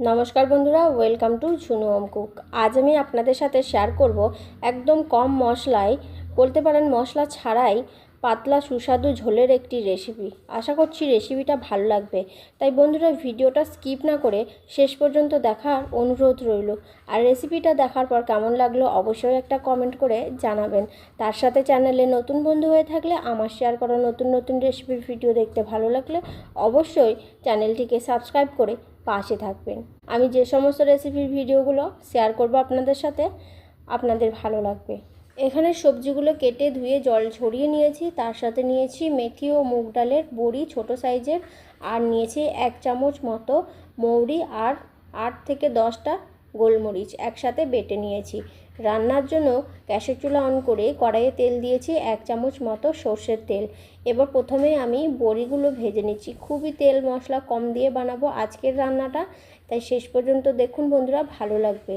নমস্কার বন্ধুরা welcome to Jhunu home cook আজ আমি আপনাদের সাথে শেয়ার করব একদম কম মশলায়, বলতে পারেন মশলা ছাড়াই পাতলা সুস্বাদু ঝোলের একটি রেসিপি আশা করছি রেসিপিটা ভালো লাগবে। তাই বন্ধুরা, ভিডিওটা স্কিপ না করে শেষ পর্যন্ত দেখার অনুরোধ রইল। আর রেসিপিটা দেখার পর কেমন লাগল অবশ্যই একটা কমেন্ট করে জানাবেন। তার সাথে চ্যানেলে নতুন বন্ধু হয়ে থাকলে আমার শেয়ার করা নতুন নতুন রেসিপির ভিডিও দেখতে ভালো লাগলে অবশ্যই চ্যানেলটিকে সাবস্ক্রাইব করে পাশে থাকবেন। আমি যে সমস্ত রেসিপির ভিডিওগুলো শেয়ার করব আপনাদের সাথে, আপনাদের ভালো লাগবে। এখানে সবজিগুলো কেটে ধুয়ে জল ছড়িয়ে নিয়েছি। তার সাথে নিয়েছি মেথি ও মুগ ডালের বড়ি ছোট সাইজের। আর নিয়েছি এক চামচ মতো মৌরি আর আট থেকে দশটা গোলমরিচ একসাথে বেটে নিয়েছি। রান্নার জন্য গ্যাসের চুলা অন করে কড়াইয়ে তেল দিয়েছি এক চামচ মতো সর্ষের তেল। এবার প্রথমে আমি বড়িগুলো ভেজে নিচ্ছি। খুবই তেল মশলা কম দিয়ে বানাবো আজকের রান্নাটা। তাই শেষ পর্যন্ত দেখুন বন্ধুরা, ভালো লাগবে।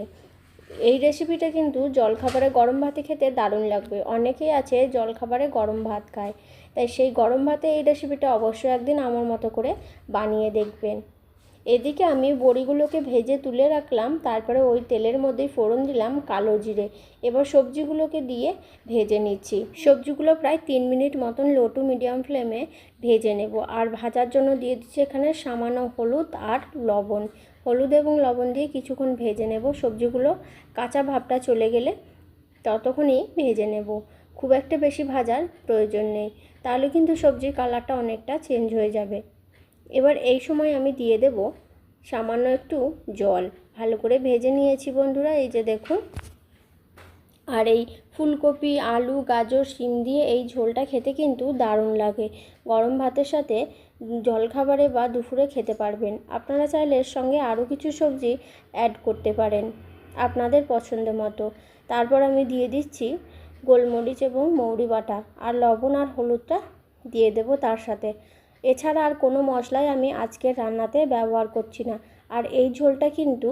এই রেসিপিটা কিন্তু জলখাবারে গরম ভাতে খেতে দারুণ লাগবে। অনেকেই আছে জলখাবারে গরম ভাত খায়। তাই সেই গরম ভাতে এই রেসিপিটা অবশ্যই একদিন আমার মতো করে বানিয়ে দেখবেন। এদিকে আমি বড়িগুলোকে ভেজে তুলে রাখলাম, তারপরে ওই তেলের মধ্যেই ফোড়ন দিলাম কালো জিরে। এবার সবজিগুলোকে দিয়ে ভেজে নিচ্ছি। সবজিগুলো প্রায় তিন মিনিট মতন লো টু মিডিয়াম ফ্লেমে ভেজে নেব। আর ভাজার জন্য দিয়ে দিচ্ছি এখানে সামান্য হলুদ আর লবণ। হলুদ এবং লবণ দিয়ে কিছুক্ষণ ভেজে নেব। সবজিগুলো কাঁচা ভাবটা চলে গেলে ততক্ষণই ভেজে নেব। খুব একটা বেশি ভাজার প্রয়োজন নেই। তাহলে কিন্তু সবজির কালারটা অনেকটা চেঞ্জ হয়ে যাবে। এবার এই সময় আমি দিয়ে দেব সামান্য একটু জল। ভালো করে ভেজে নিয়েছি বন্ধুরা, এই যে দেখুন। আর এই ফুলকপি, আলু, গাজর, শিম দিয়ে এই ঝোলটা খেতে কিন্তু দারুণ লাগে। গরম ভাতের সাথে জলখাবারে বা দুপুরে খেতে পারবেন। আপনারা চাইলে এর সঙ্গে আরও কিছু সবজি অ্যাড করতে পারেন আপনাদের পছন্দ মতো। তারপর আমি দিয়ে দিচ্ছি গোলমরিচ এবং মৌরি বাটা। আর লবণ আর হলুদটা দিয়ে দেব তার সাথে। এছাড়া আর কোনো মশলাই আমি আজকের রান্নাতে ব্যবহার করছি না। আর এই ঝোলটা কিন্তু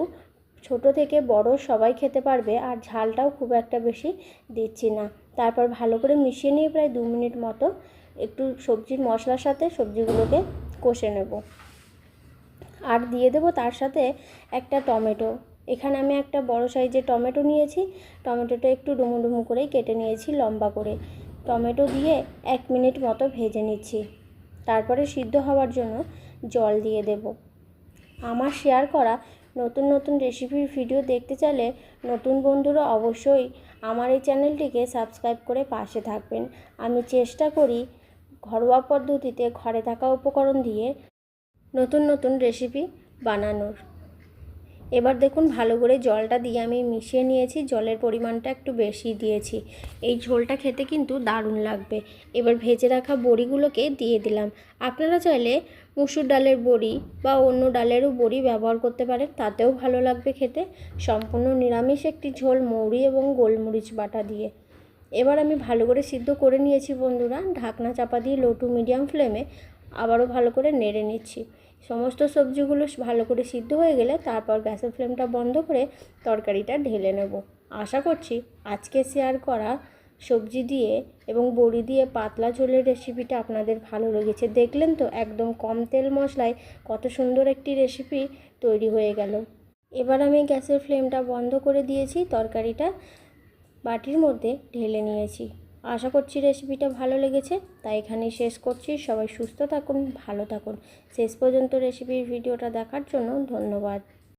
ছোট থেকে বড় সবাই খেতে পারবে আর ঝালটাও খুব একটা বেশি দিচ্ছি না। তারপর ভালো করে মিশিয়ে নিয়ে প্রায় দু মিনিট মতো একটু সবজির মশলার সাথে সবজিগুলোকে কষে নেব। আর দিয়ে দেবো তার সাথে একটা টমেটো। এখানে আমি একটা বড় সাইজের টমেটো নিয়েছি। টমেটোটা একটু ডুমু ডুমু করেই কেটে নিয়েছি লম্বা করে। টমেটো দিয়ে এক মিনিট মতো ভেজে নিচ্ছি। তারপরে সিদ্ধ হওয়ার জন্য জল দিয়ে দেব। আমার শেয়ার করা নতুন নতুন রেসিপির ভিডিও দেখতে চাইলে নতুন বন্ধুরা অবশ্যই আমার এই চ্যানেলটিকে সাবস্ক্রাইব করে পাশে থাকবেন। আমি চেষ্টা করি ঘরোয়া পদ্ধতিতে ঘরে থাকা উপকরণ দিয়ে নতুন নতুন রেসিপি বানানোর। এবার দেখুন ভালো করে জলটা দিয়ে আমি মিশিয়ে নিয়েছি, জলের পরিমাণটা একটু বেশি দিয়েছি। এই ঝোলটা খেতে কিন্তু দারুণ লাগবে। এবার ভেজে রাখা বড়িগুলোকে দিয়ে দিলাম। আপনারা চাইলে মুসুর ডালের বড়ি বা অন্য ডালেরও বড়ি ব্যবহার করতে পারেন, তাতেও ভালো লাগবে খেতে। সম্পূর্ণ নিরামিষ একটি ঝোল, মৌরি এবং গোলমরিচ বাটা দিয়ে। এবার আমি ভালো করে সিদ্ধ করে নিয়েছি বন্ধুরা, ঢাকনা চাপা দিয়ে লো টু মিডিয়াম ফ্লেমে আবারও ভালো করে নেড়ে নিচ্ছি। সমস্ত সবজিগুলো ভালো করে সিদ্ধ হয়ে গেলে তারপর গ্যাসের ফ্লেমটা বন্ধ করে তরকারিটা ঢেলে নেব। আশা করছি আজকে শেয়ার করা সবজি দিয়ে এবং বড়ি দিয়ে পাতলা ঝোলের রেসিপিটা আপনাদের ভালো লেগেছে। দেখলেন তো একদম কম তেল মশলায় কত সুন্দর একটি রেসিপি তৈরি হয়ে গেল। এবার আমি গ্যাসের ফ্লেমটা বন্ধ করে দিয়েছি, তরকারিটা বাটির মধ্যে ঢেলে নিয়েছি। আশা করছি রেসিপিটা ভালো লেগেছে। তাই এখানেই শেষ করছি। সবাই সুস্থ থাকুন, ভালো থাকুন। শেষ পর্যন্ত রেসিপির ভিডিওটা দেখার জন্য ধন্যবাদ।